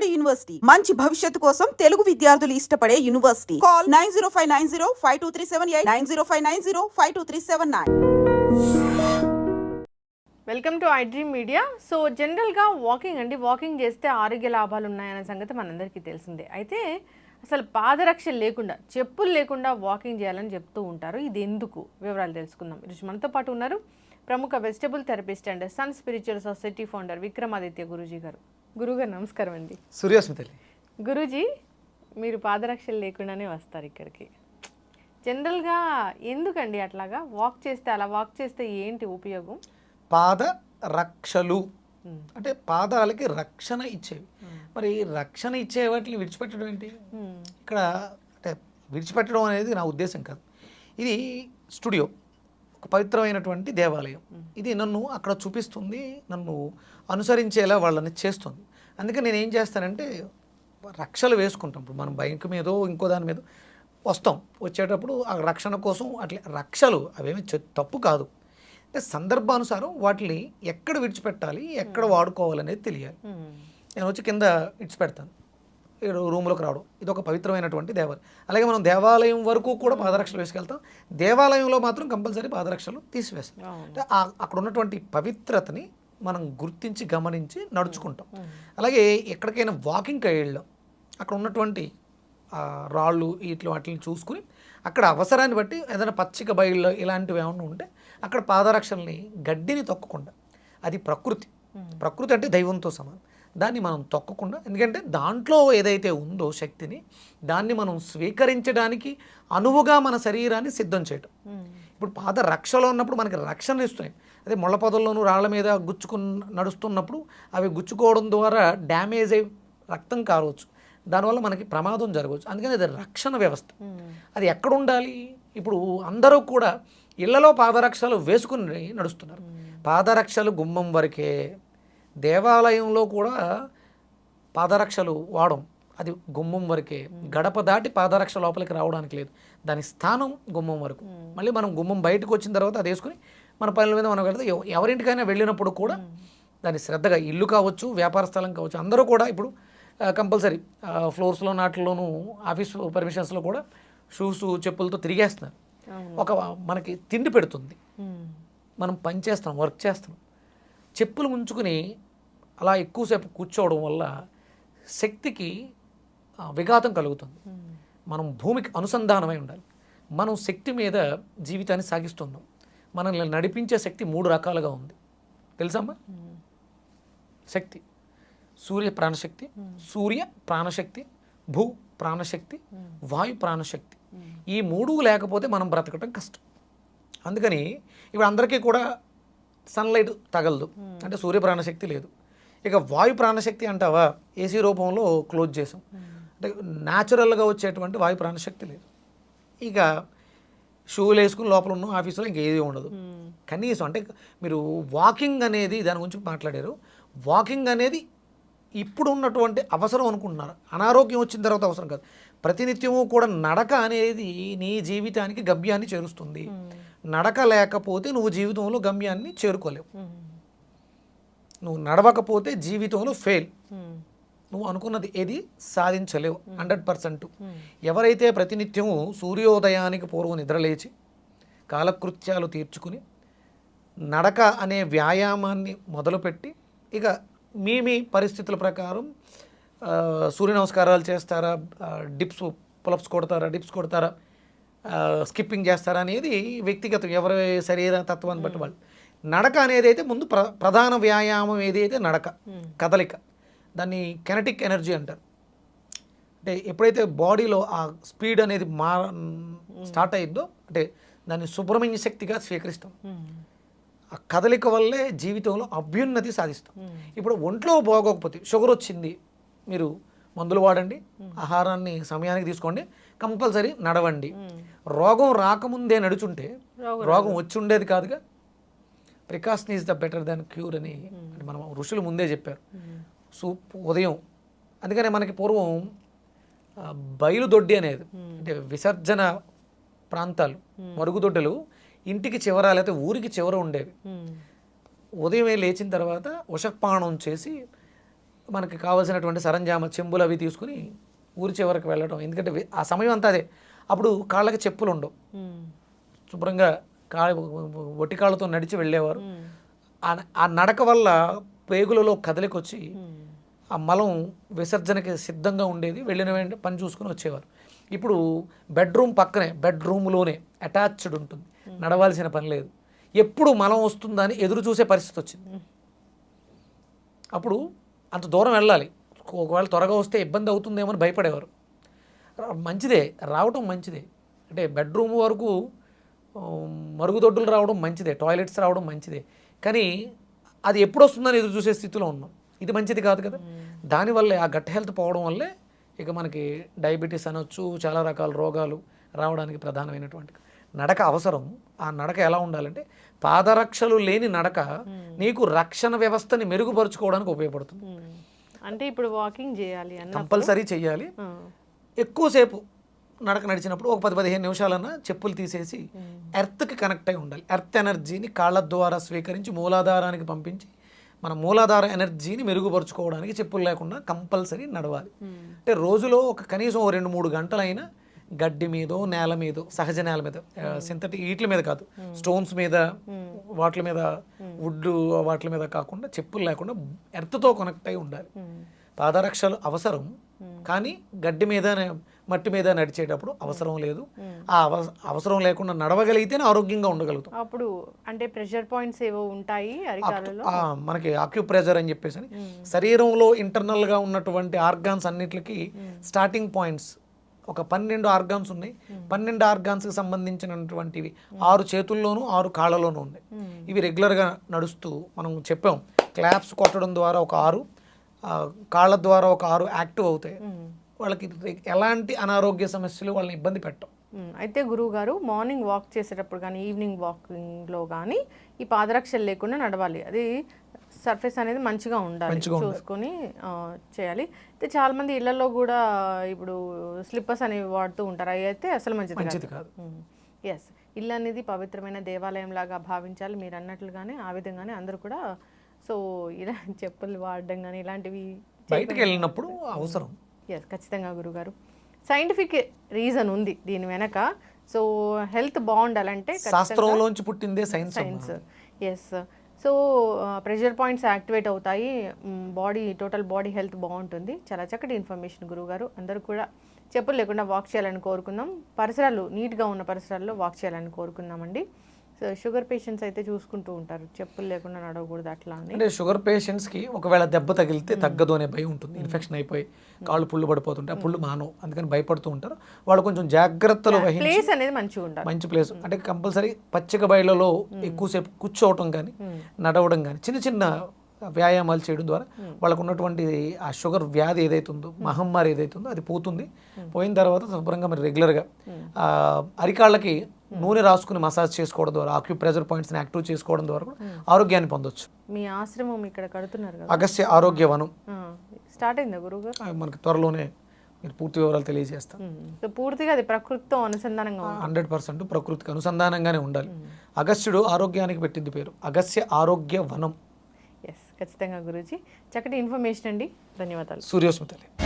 Vijayawada university. మంచి భవిష్యత్తు కోసం తెలుగు విద్యార్థులు ఇష్టపడే university. Call nine zero five nine zero five two three seven eight nine zero five nine zero five two three seven nine. Welcome to I dream media. So జనరల్గా walking అండి. Walking చేస్తే ఆరోగ్య లాభాలు ఉన్నాయనే సంగతి మనందరికీ తెలిసిందే. అయితే అసలు పాదరక్ష లేకుండా చెప్పులు లేకుండా వాకింగ్ చేయాలని చెప్తూ ఉంటారు. ఇది ఎందుకు వివరాలు తెలుసుకుందాం. ఈరోజు మనతో పాటు ఉన్నారు ప్రముఖ vegetable therapist and sun spiritual society founder Vikramaditya Guruji గారు. గురుగారు నమస్కారం అండి. సూర్యాస్మితల్లి గురూజీ మీరు పాదరక్షలు లేకుండానే వస్తారు ఇక్కడికి. జనరల్గా ఎందుకండి అట్లాగా? వాక్ చేస్తే అలా వాక్ చేస్తే ఏంటి ఉపయోగం? పాద రక్షలు. అంటే పాదాలకి రక్షణ ఇచ్చేవి. మరి రక్షణ ఇచ్చే వాటిని విడిచిపెట్టడం ఏంటి. ఇక్కడ అంటే విడిచిపెట్టడం అనేది నా ఉద్దేశం కాదు. ఇది స్టూడియో. ఒక పవిత్రమైనటువంటి దేవాలయం. ఇది నన్ను అక్కడ చూపిస్తుంది నన్ను అనుసరించేలా వాళ్ళని చేస్తుంది. అందుకే నేను ఏం చేస్తానంటే రక్షలు వేసుకుంటాం. ఇప్పుడు మనం బైక్ మీదో ఇంకో దాని మీద వస్తాం. వచ్చేటప్పుడు ఆ రక్షణ కోసం అట్లా రక్షలు అవేమి తప్పు కాదు. అంటే సందర్భానుసారం వాటిని ఎక్కడ విడిచిపెట్టాలి ఎక్కడ వాడుకోవాలనేది తెలియాలి. నేను వచ్చి కింద ఇడిచిపెడతాను. ఇక్కడ రూమ్లోకి రావడం. ఇది ఒక పవిత్రమైనటువంటి దేవాలయం. అలాగే మనం దేవాలయం వరకు కూడా పాదరక్షలు వేసుకెళ్తాం. దేవాలయంలో మాత్రం కంపల్సరీ పాదరక్షలు తీసివేస్తాం. అంటే అక్కడ ఉన్నటువంటి పవిత్రతని మనం గుర్తించి గమనించి నడుచుకుంటాం. అలాగే ఎక్కడికైనా వాకింగ్కి వెళ్ళాం అక్కడ ఉన్నటువంటి రాళ్ళు ఇట్లా వాటిని చూసుకుని అక్కడ అవసరాన్ని బట్టి ఏదైనా పచ్చిక బయళ్ళు ఇలాంటివి ఏమైనా ఉంటే అక్కడ పాదరక్షల్ని గడ్డిని తొక్కకుండా. అది ప్రకృతి. ప్రకృతి అంటే దైవంతో సమానం. దాన్ని మనం తొక్కకుండా ఎందుకంటే దాంట్లో ఏదైతే ఉందో శక్తిని దాన్ని మనం స్వీకరించడానికి అనువుగా మన శరీరాన్ని సిద్ధం చేయటం. ఇప్పుడు పాద రక్షలో ఉన్నప్పుడు మనకి రక్షణ ఇస్తున్నాయి. అదే ముళ్ళ పొదల్లోనూ రాళ్ళ మీద గుచ్చుకున్న నడుస్తున్నప్పుడు అవి గుచ్చుకోవడం ద్వారా డ్యామేజ్ అయి రక్తం కారవచ్చు. దానివల్ల మనకి ప్రమాదం జరగవచ్చు. అందుకని అది రక్షణ వ్యవస్థ. అది ఎక్కడ ఉండాలి? ఇప్పుడు అందరూ కూడా ఇళ్ళలో పాదరక్షలు వేసుకుని నడుస్తున్నారు. పాదరక్షలు గుమ్మం వరకే దేవాలయంలో కూడా పాదరక్షలు వాడం. అది గుమ్మం వరకే. గడప దాటి పాదరక్ష లోపలికి రావడానికి లేదు. దాని స్థానం గుమ్మం వరకు. మళ్ళీ మనం గుమ్మం బయటకు వచ్చిన తర్వాత అది వేసుకుని మన పనుల మీద మనం వెళ్తే ఎవ- ఎవరింటికైనా వెళ్ళినప్పుడు కూడా దాన్ని శ్రద్ధగా ఇల్లు కావచ్చు వ్యాపార స్థలం కావచ్చు అందరూ కూడా ఇప్పుడు కంపల్సరీ ఫ్లోర్స్లో నాటిల్లోనూ ఆఫీస్ పర్మిషన్స్లో కూడా షూస్ చెప్పులతో తిరిగేస్తున్నారు. ఒక మనకి తిండి పెడుతుంది. మనం పని చేస్తాం వర్క్ చేస్తాం చెప్పులు ఉంచుకుని అలా ఎక్కువసేపు కూర్చోవడం వల్ల శక్తికి విఘాతం కలుగుతుంది. మనం భూమికి అనుసంధానమై ఉండాలి. మనం శక్తి మీద జీవితాన్ని సాగిస్తున్నాం. మనల్ని నడిపించే శక్తి మూడు రకాలుగా ఉంది. తెలుసమ్మా? శక్తి. సూర్య ప్రాణశక్తి సూర్య ప్రాణశక్తి భూ ప్రాణశక్తి వాయు ప్రాణశక్తి. ఈ మూడు లేకపోతే మనం బ్రతకటం కష్టం. అందుకని ఇప్పుడు అందరికీ కూడా సన్లైట్ తగలదు. అంటే సూర్య ప్రాణశక్తి లేదు. ఇక వాయు ప్రాణశక్తి అంటావా? ఏసీ రూపంలో క్లోజ్ చేసాం. అంటే న్యాచురల్గా వచ్చేటువంటి వాయు ప్రాణశక్తి లేదు. ఇక షూలు వేసుకుని లోపల ఉన్న ఆఫీసులో ఇంకేది ఉండదు. మ్మ్. కనీసం అంటే మీరు వాకింగ్ అనేది దాని గురించి మాట్లాడారు. వాకింగ్ అనేది ఇప్పుడు ఉన్నటువంటి అవసరం అనుకుంటున్నారు. అనారోగ్యం వచ్చిన తర్వాత అవసరం కాదు. ప్రతినిత్యము కూడా నడక అనేది నీ జీవితానికి గమ్యాన్ని చేరుస్తుంది. నడక లేకపోతే నువ్వు జీవితంలో గమ్యాన్ని చేరుకోలేవు. మ్మ్. నువ్వు నడవకపోతే జీవితంలో ఫెయిల్ మ్మ్. నువ్వు అనుకున్నది ఏది సాధించలేవు హండ్రెడ్ పర్సెంట్ ఎవరైతే ప్రతినిత్యము సూర్యోదయానికి పూర్వం నిద్రలేచి కాలకృత్యాలు తీర్చుకుని నడక అనే వ్యాయామాన్ని మొదలుపెట్టి ఇక మీ మీ పరిస్థితుల ప్రకారం సూర్య నమస్కారాలు చేస్తారా డిప్స్ పులప్స్ కొడతారా డిప్స్ కొడతారా స్కిప్పింగ్ చేస్తారా అనేది వ్యక్తిగతం ఎవరి శరీర తత్వాన్ని బట్టి వాళ్ళు. నడక అనేది అయితే ముందు ప్ర ప్రధాన వ్యాయామం ఏదైతే నడక కదలిక. దాన్ని కెనటిక్ ఎనర్జీ అంటారు. అంటే ఎప్పుడైతే బాడీలో ఆ స్పీడ్ అనేది మా స్టార్ట్ అయ్యిందో అంటే దాన్ని సుబ్రహ్మణ్య శక్తిగా స్వీకరిస్తాం. ఆ కదలిక వల్లే జీవితంలో అభ్యున్నతి సాధిస్తాం. ఇప్పుడు ఒంట్లో బాగోకపోతే షుగర్ వచ్చింది మీరు మందులు వాడండి ఆహారాన్ని సమయానికి తీసుకోండి కంపల్సరీ నడవండి. రోగం రాకముందే నడుచుంటే రోగం వచ్చి ఉండేది కాదుగా. Precaution is the better than cure అని మనం ఋషులు ముందే చెప్పారు. సూప్ ఉదయం. అందుకనే మనకి పూర్వం బయలుదొడ్డి అనేది అంటే విసర్జన ప్రాంతాలు మరుగుదొడ్డలు ఇంటికి చివర లేకపోతే ఊరికి చివర ఉండేవి. ఉదయమే లేచిన తర్వాత ఉషపానం చేసి మనకి కావాల్సినటువంటి సరంజామ చెంబులు అవి తీసుకుని ఊరి చివరికి వెళ్ళడం ఎందుకంటే ఆ సమయం అంతా అదే. అప్పుడు కాళ్ళకి చెప్పులు ఉండవు శుభ్రంగా కాళ్ళ ఒట్టి కాళ్ళతో నడిచి వెళ్ళేవారు. ఆ- నడక వల్ల పేగులలో కదలికొచ్చి ఆ మలం విసర్జనకి సిద్ధంగా ఉండేది. వెళ్ళిన వెంటనే పని చూసుకుని వచ్చేవారు. ఇప్పుడు బెడ్రూమ్ పక్కనే బెడ్రూమ్లోనే అటాచ్డ్ ఉంటుంది. నడవాల్సిన పని లేదు. ఎప్పుడు మలం వస్తుందా అని ఎదురు చూసే పరిస్థితి వచ్చింది. అప్పుడు అంత దూరం వెళ్ళాలి. ఒకవేళ త్వరగా వస్తే ఇబ్బంది అవుతుందేమో అని భయపడేవారు. మంచిదే రావటం మంచిదే. అంటే బెడ్రూమ్ వరకు మరుగుదొడ్డులు రావడం మంచిదే టాయిలెట్స్ రావడం మంచిదే. కానీ అది ఎప్పుడు వస్తుందని ఎదురు చూసే స్థితిలో ఉన్నాం. ఇది మంచిది కాదు కదా. దానివల్లే ఆ గట్ హెల్త్ పోవడం వల్లే ఇక మనకి డయాబెటీస్ అనొచ్చు చాలా రకాల రోగాలు రావడానికి ప్రధానమైనటువంటి నడక అవసరం. ఆ నడక ఎలా ఉండాలంటే పాదరక్షలు లేని నడక నీకు రక్షణ వ్యవస్థని మెరుగుపరుచుకోవడానికి ఉపయోగపడుతుంది. అంటే ఇప్పుడు వాకింగ్ చేయాలి కంపల్సరీ చెయ్యాలి ఆ, ఎక్కువసేపు నడక నడిచినప్పుడు ఒక పది పదిహేను నిమిషాలన్నా చెప్పులు తీసేసి ఎర్త్కి కనెక్ట్ అయి ఉండాలి. ఎర్త్ ఎనర్జీని కాళ్ళ ద్వారా స్వీకరించి మూలాధారానికి పంపించి మన మూలాధార ఎనర్జీని మెరుగుపరుచుకోవడానికి చెప్పులు లేకుండా కంపల్సరీ నడవాలి. అంటే రోజులో ఒక కనీసం ఓ రెండు మూడు గంటలైనా గడ్డి మీదో నేల మీదో సహజ నేల మీద సింథటిక్ వీటి మీద కాదు స్టోన్స్ మీద వాటి మీద వుడ్ వాటి మీద కాకుండా చెప్పులు లేకుండా ఎర్త్తో కనెక్ట్ అయి ఉండాలి. ఉమ్, పాదరక్షలు అవసరం కానీ గడ్డి మీద మట్టి మీద నడిచేటప్పుడు అవసరం లేదు. ఆ అవ- అవసరం లేకుండా నడవగలిగితేనే ఆరోగ్యంగా ఉండగలుగుతాం. అప్పుడు అంటే ప్రెషర్ పాయింట్స్ ఏవో ఉంటాయి మనకి ఆక్యుప్రెజర్ అని చెప్పేసి అని. శరీరంలో internal గా ఉన్నటువంటి ఆర్గాన్స్ అన్నిటికి స్టార్టింగ్ పాయింట్స్ ఒక పన్నెండు ఆర్గాన్స్ ఉన్నాయి. పన్నెండు ఆర్గాన్స్కి సంబంధించినటువంటివి ఆరు చేతుల్లోనూ ఆరు కాళ్ళలోనూ ఉన్నాయి. ఇవి రెగ్యులర్గా నడుస్తూ మనం చెప్పాం. క్లాప్స్ కొట్టడం ద్వారా ఒక ఆరు కాళ్ళ ద్వారా ఒక ఆరు యాక్టివ్ అవుతాయి. వాళ్ళకి ఎలాంటి అనారోగ్య సమస్యలు వాళ్ళని ఇబ్బంది పెట్టవు మ్మ్. అయితే గురువు గారు మార్నింగ్ వాక్ చేసేటప్పుడు కానీ ఈవినింగ్ వాకింగ్లో కానీ ఈ పాదరక్షలు లేకుండా నడవాలి. అది సర్ఫేస్ అనేది మంచిగా ఉండాలి. చూసుకొని చేయాలి. అయితే చాలా మంది ఇళ్ళలో కూడా ఇప్పుడు స్లిప్పర్స్ అనేవి వాడుతూ ఉంటారు. అవి అయితే అసలు మంచిది మంచిది కాదు. ఎస్ ఇల్లు అనేది పవిత్రమైన దేవాలయం లాగా భావించాలి మీరు అన్నట్లుగానే ఆ విధంగానే అందరూ కూడా సో ఇలా చెప్పులు వాడడం కానీ ఇలాంటివి బయటకు వెళ్ళినప్పుడు అవసరం. ఎస్ ఖచ్చితంగా గురుగారు. సైంటిఫిక్ రీజన్ ఉంది దీని వెనక. సో హెల్త్ బాగుండాలంటే శాస్త్రంలోంచి పుట్టిందే science science yes so pressure points activate అవుతాయి. బాడీ టోటల్ బాడీ హెల్త్ బాగుంటుంది. చాలా చక్కటి ఇన్ఫర్మేషన్ గురువుగారు అందరూ కూడా చెప్పులు లేకుండా వాక్ చేయాలని కోరుకుందాం. పరిసరాలు నీట్గా ఉన్న పరిసరాల్లో వాక్ చేయాలని కోరుకుందామండి. సో షుగర్ పేషెంట్స్ అయితే చూసుకుంటూ ఉంటారు. చెప్పులు లేకుండా నడవకూడదు అట్లా అంటే షుగర్ పేషెంట్స్కి ఒకవేళ దెబ్బ తగిలితే తగ్గదు అనే భయం ఉంటుంది. ఇన్ఫెక్షన్ అయిపోయి కాళ్ళు పుళ్ళు పడిపోతుంటే ఆ పుళ్ళు మానవు. అందుకని భయపడుతూ ఉంటారు. వాళ్ళు కొంచెం జాగ్రత్తలు వహించి ప్లేస్ అనేది మంచిగా ఉండాలి. మంచి ప్లేస్. అంటే కంపల్సరీ పచ్చిక బయళ్ళలో ఎక్కువసేపు కూర్చోవటం కానీ నడవడం కానీ చిన్న చిన్న వ్యాయామాలు చేయడం ద్వారా వాళ్ళకు ఉన్నటువంటి ఆ షుగర్ వ్యాధి ఏదైతే ఉందో మహమ్మారి ఏదైతే ఉందో అది పోతుంది. పోయిన తర్వాత శుభ్రంగా మరి రెగ్యులర్గా అరికాళ్ళకి నూనె రాసుకుని మసాజ్ చేసుకోవడం ద్వారా ఆక్యూ ప్రెజర్ పాయింట్స్ని యాక్టివ్ చేసుకోవడం ద్వారా కూడా ఆరోగ్యాన్ని పొందొచ్చు. మీ ఆశ్రమం ఇక్కడ కడుతున్నారు కదా. అగస్య ఆరోగ్య వనం. స్టార్ట్ అయిందా గురువుగారు? ఆ, మనకి త్వరలోనే మీరు పూర్తి వివరాలు తెలియజేస్తాను సో పూర్తిగా అది ప్రకృతితో అనుసంధానంగా హండ్రెడ్ పర్సెంట్ ప్రకృతికి అనుసంధానంగానే ఉండాలి. అగస్త్యుడు ఆరోగ్యానికి పెట్టింది పేరు. అగస్య ఆరోగ్య వనం. ఎస్ ఖచ్చితంగా గురూజీ. చక్కటి ఇన్ఫర్మేషన్ అండి. ధన్యవాదాలు. సూర్యోస్మితలే